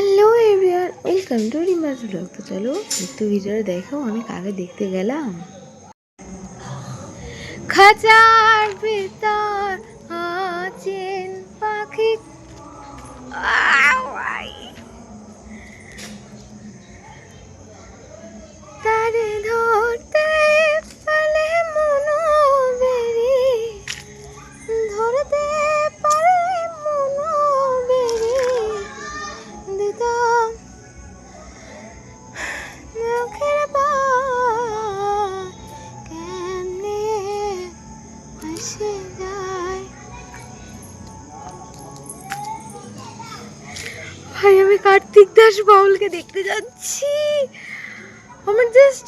Hello everyone welcome to Rima's blog তো চলো, একটু ভিডিওটা দেখো অনেক আগে দেখতে গেলাম। খাঁচার ভেতর আছেন পাখি। যায় ভাই আমি কার্তিক দাস বাউলকে দেখতে যাচ্ছি। আমার জাস্ট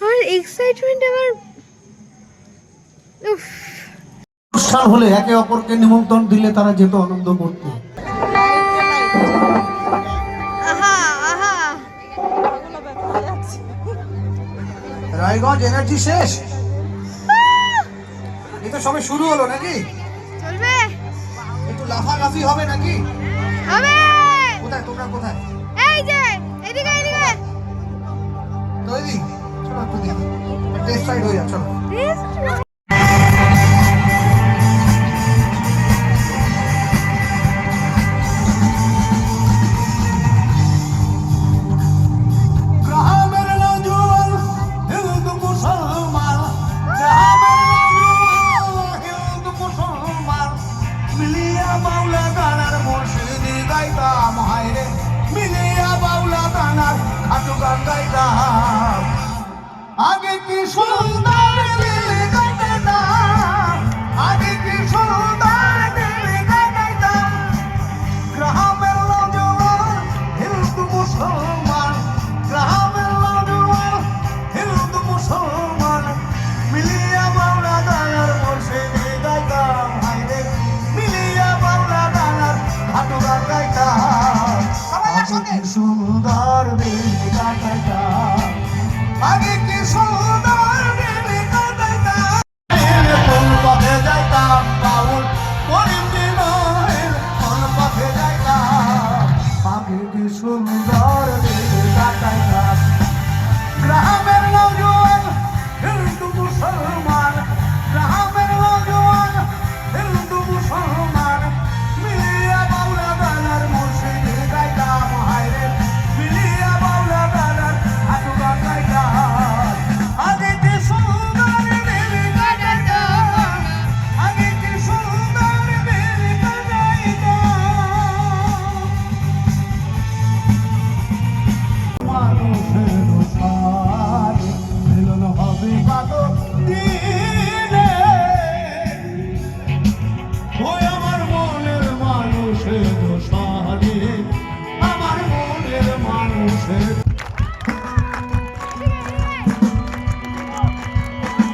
আমার এক্সাইটমেন্ট আমার অনুষ্ঠান হলে একে অপরকে নিমন্ত্রণ দিলে তারা যেত আনন্দ করতে। আহা আহা। রায়গঞ্জ এনার্জি শেষ। তো সবে শুরু হলো নাকি? চলবে। একটু লাফালাফি হবে নাকি? হবে। কোথায় তোমরা কোথায়? এই যে এদিকে এদিকে। তৈরি চলো একটু দেখি। টেস্ট সাইড হয়ে যাও চলো। মিলিয়া বাউলা দানার মুর্শিদি গাইতাম, হায়রে। মিলিয়া বাউলা দানার খাটু গান গাইতাম। আগে কি সুন্দর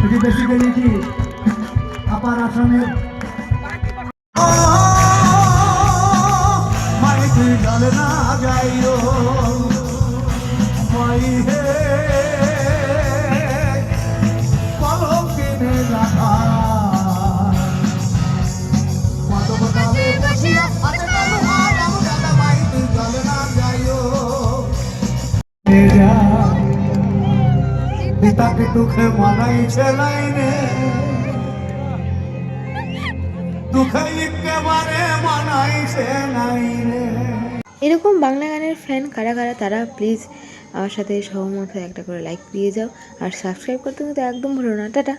এটি বেসিক্যালি কি আপার আসামের না কলম দুঃখে একেবারে মানাইছে নাই রে এরকম বাংলা গানের ফ্যান কারা কারা, তারা প্লিজ আমার সাথে সহমত একটা করে লাইক দিয়ে যাও। আর সাবস্ক্রাইব করতে কিন্তু একদম ভুলো না। টাটা।